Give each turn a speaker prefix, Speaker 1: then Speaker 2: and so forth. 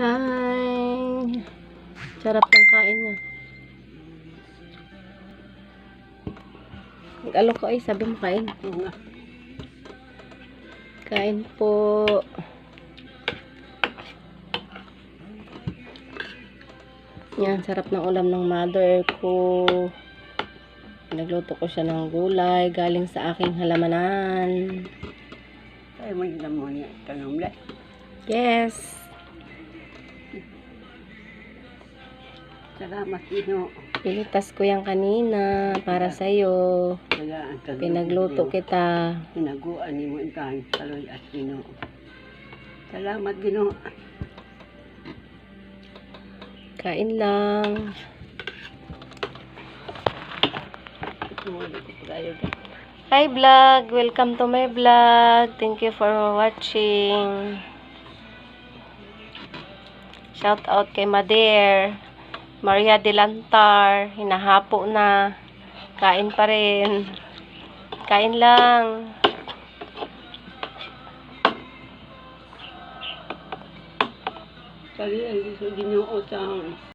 Speaker 1: Hi! Sarap ng kain niya. Nag-alok ko ay, sabi mo kain. Kain po. Yan, sarap ng ulam ng mother ko. Nagluto ko siya ng gulay galing sa aking halamanan.
Speaker 2: Ay, yung mo niya. Kanong le.
Speaker 1: Yes!
Speaker 2: Salamat, Ino.
Speaker 1: Pinitas ko yan kanina para
Speaker 2: ang kanong
Speaker 1: Pinagluto kita.
Speaker 2: Pinaguan ni mo ang. Kaloy at Ino. Salamat, Gino.
Speaker 1: Kain lang. Hi vlog! Welcome to my vlog. Thank you for watching. Shout out kay Mader. Maria Delantar. Hinahapo na. Kain pa rin. Kain lang.
Speaker 2: Kali ay gusto ginoo sa